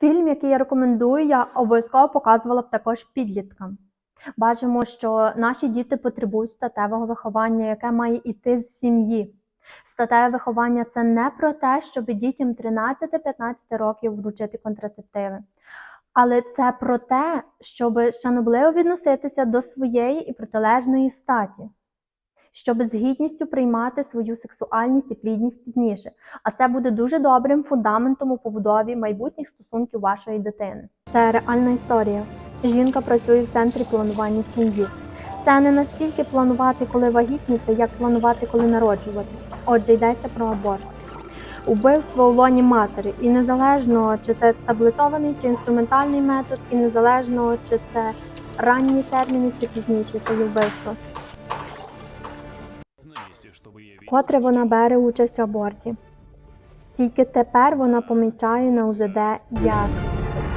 Фільм, який я рекомендую, я обов'язково показувала б також підліткам. Бачимо, що наші діти потребують статевого виховання, яке має йти з сім'ї. Статеве виховання це не про те, щоб дітям 13-15 років вручити контрацептиви. Але це про те, щоб шанобливо відноситися до своєї і протилежної статі, щоб з гідністю приймати свою сексуальність і плідність пізніше. А це буде дуже добрим фундаментом у побудові майбутніх стосунків вашої дитини. Це реальна історія. Жінка працює в центрі планування сім'ї. Це не настільки планувати, коли вагітніти, як планувати, коли народжувати. Отже, йдеться про аборт. Убивство у лоні матері, і незалежно чи це таблетований чи інструментальний метод, і незалежно чи це ранні терміни чи пізніші, це вбивство на месте, чтобы я видел, Котре что вона ты бере участь в аборті. Тільки тепер вона помічає на УЗД як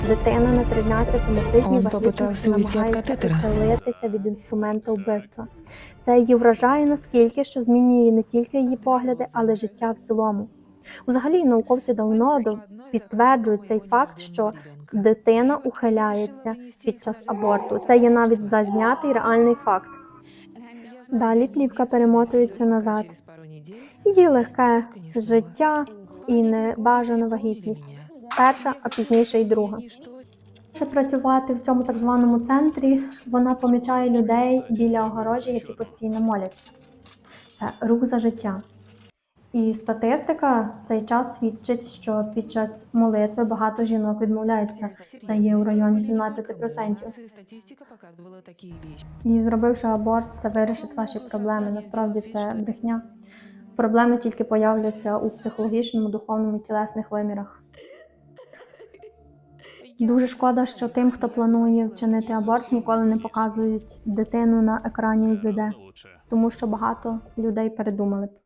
дитина на 13-му тижні Он вагітності попытался уйти от намагається катетера. ухилитися від інструменту вбивства. Це її вражає наскільки, що змінює не тільки її погляди, але й життя в цілому. Взагалі, науковці давно до- підтверджують цей факт, що дитина ухиляється під час аборту. Це є навіть зазнятий реальний факт. Далі плівка перемотується назад. Її легке життя і небажана вагітність. Перша, а пізніше й друга. Ще працювати в цьому так званому центрі, вона помічає людей біля огорожі, які постійно моляться. Це рух за життя. І статистика цей час свідчить, що під час молитви багато жінок відмовляються. Це є у районі 17%. Статистика показывала такие вещи. І зробивши аборт, це вирішить ваші проблеми. Насправді це брехня. Проблеми тільки появляться у психологічному, духовному і тілесних вимірах. Дуже шкода, що тим, хто планує вчинити аборт, ніколи не показують дитину на екрані УЗД, тому що багато людей передумали б.